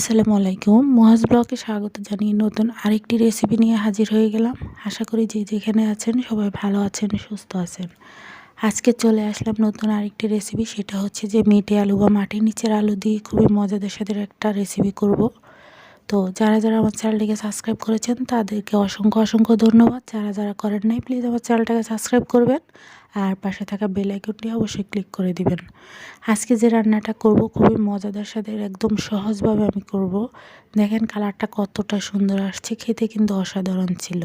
আসসালামু আলাইকুম। মহাজ ব্লকে স্বাগত জানিয়ে নতুন আরেকটি রেসিপি নিয়ে হাজির হয়ে গেলাম। আশা করি যে যেখানে আছেন সবাই ভালো আছেন, সুস্থ আছেন। আজকে চলে আসলাম নতুন আরেকটি রেসিপি সেটা হচ্ছে যে মেটে আলু বা মাটির নিচের আলু দিয়ে খুবই মজাদার সাথে একটা রেসিপি করব। তো যারা যারা আমার চ্যানেলটিকে সাবস্ক্রাইব করেছেন তাদেরকে অসংখ্য অসংখ্য ধন্যবাদ। যারা যারা করেন নাই প্লিজ আমার চ্যানেলটাকে সাবস্ক্রাইব করবেন আর পাশে থাকা বেল আইকনটি অবশ্যই ক্লিক করে দিবেন। আজকে যে রান্নাটা করব, খুবই মজাদার সাথে একদম সহজভাবে আমি করব। দেখেন কালারটা কতটা সুন্দর আসছে, খেতে কিন্তু অসাধারণ ছিল।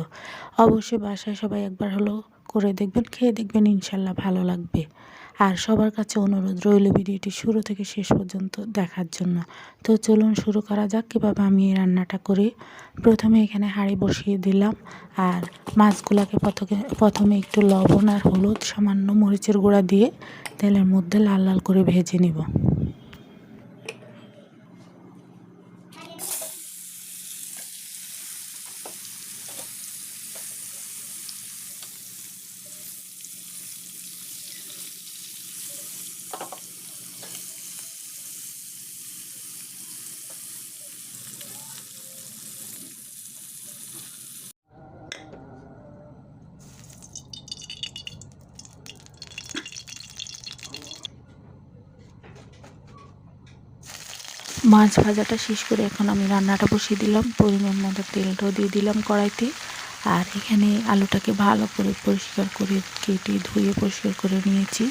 অবশ্যই বাসায় সবাই একবার হলো করে দেখবেন, খেয়ে দেখবেন ইনশাল্লাহ ভালো লাগবে। আর সবার কাছে অনুরোধ রইল ভিডিওটি শুরু থেকে শেষ পর্যন্ত দেখার জন্য। তো চলুন শুরু করা যাক কীভাবে আমি এই রান্নাটা করি। প্রথমে এখানে হাঁড়ি বসিয়ে দিলাম আর মাছগুলোকে প্রথমে একটু লবণ আর হলুদ, সামান্য মরিচের গুঁড়া দিয়ে তেলের মধ্যে লাল লাল করে ভেজে নিব। মাছ ভাজাটা শেষ করে এখন আমি রান্নাটা বসিয়ে দিলাম। পরিমাণ মতো তেলটাও দিয়ে দিলাম কড়াইতে। আর এখানে আলুটাকে ভালো করে পরিষ্কার করে কেটে ধুয়ে পরিষ্কার করে নিয়েছি।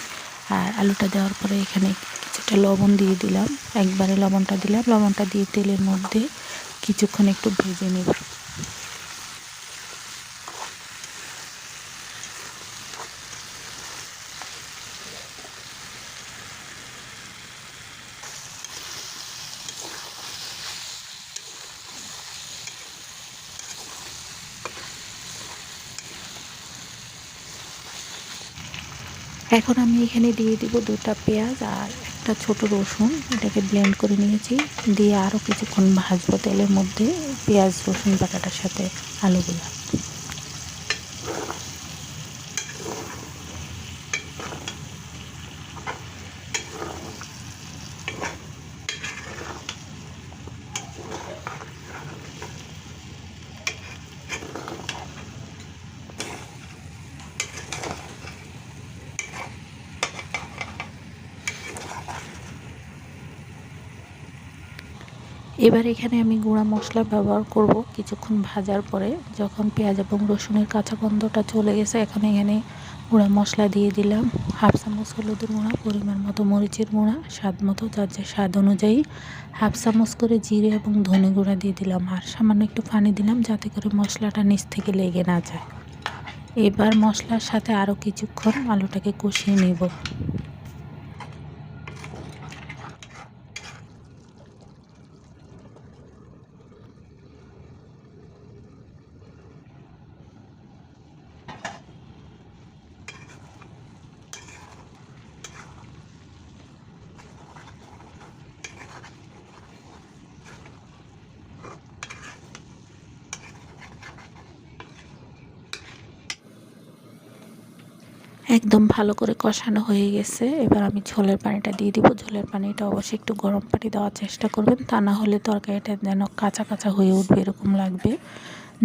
আর আলুটা দেওয়ার পরে এখানে কিছুটা লবণ দিয়ে দিলাম। একবারে লবণটা দিলাম। লবণটা দিয়ে তেলের মধ্যে কিছুক্ষণ একটু ভেজে নেব। এখন আমি এখানে দিয়ে দিব দুটা পেঁয়াজ আর একটা ছোট রসুন। এটাকে ব্লেন্ড করে নিয়েছি। দিয়ে আরও কিছুক্ষণ ভাজবো তেলের মধ্যে। পেঁয়াজ, রসুন বাটাটার সাথে আলুগুলো। এবার এখানে আমি গুঁড়া মশলা ব্যবহার করব কিছুক্ষণ ভাজার পরে। যখন পেঁয়াজ এবং রসুনের কাঁচা গন্ধটা চলে গেছে, এখন এখানে গুঁড়া মশলা দিয়ে দিলাম। হাফ চামচ হলুদের গুঁড়া, পরিমাণ মতো মরিচের গুঁড়া, স্বাদ মতো যার যে স্বাদ অনুযায়ী। হাফ চামচ করে জিরে এবং ধনে গুঁড়া দিয়ে দিলাম আর সামান্য একটু পানি দিলাম যাতে করে মশলাটা নিচ থেকে লেগে না যায়। এবার মশলার সাথে আরও কিছুক্ষণ আলুটাকে কষিয়ে নেব। একদম ভালো করে কষানো হয়ে গেছে। এবার আমি ঝোলের পানিটা দিয়ে দিব। ঝোলের পানিটা অবশ্যই একটু গরম পানি দেওয়ার চেষ্টা করবেন। তা না হলে তরকারিটা যেন কাঁচা কাঁচা হয়ে উঠবে এরকম লাগবে।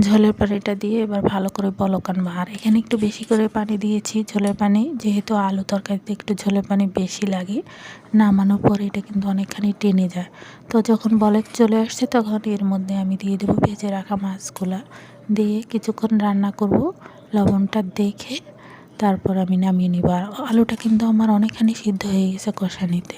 ঝোলের পানিটা দিয়ে এবার ভালো করে বলকান আর এখানে একটু বেশি করে পানি দিয়েছি ঝোলের পানি। যেহেতু আলু তরকারিতে একটু ঝোলের পানি বেশি লাগে, নামানোর পরে এটা কিন্তু অনেকখানি টেনে যায়। তো যখন বলক চলে আসছে তখন এর মধ্যে আমি দিয়ে দেবো ভেজে রাখা মাছগুলা। দিয়ে কিছুক্ষণ রান্না করব। লবণটা দেখে তারপর আমি নামিয়ে নিব। আর আলুটা কিন্তু আমার অনেকখানি সিদ্ধ হয়ে গেছে কষানিতে।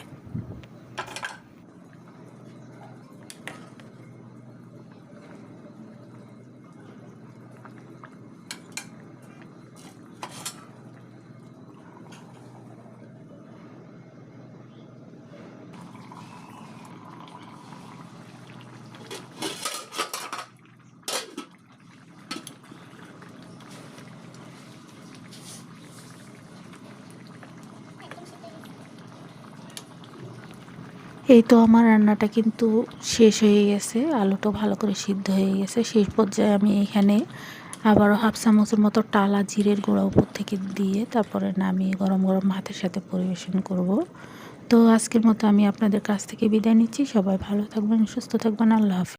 এই তো আমার রান্নাটা কিন্তু শেষ হয়ে গেছে। আলুটা ভালো করে সিদ্ধ হয়ে গেছে। শেষ পর্যায়ে আমি এখানে আবারও হাফ চামচের মতো টালা জিরের গুঁড়া উপর থেকে দিয়ে তারপরে নামিয়ে গরম গরম ভাতের সাথে পরিবেশন করব। তো আজকের মতো আমি আপনাদের কাছ থেকে বিদায় নিচ্ছি। সবাই ভালো থাকবেন, সুস্থ থাকবেন। আল্লাহ হাফিজ।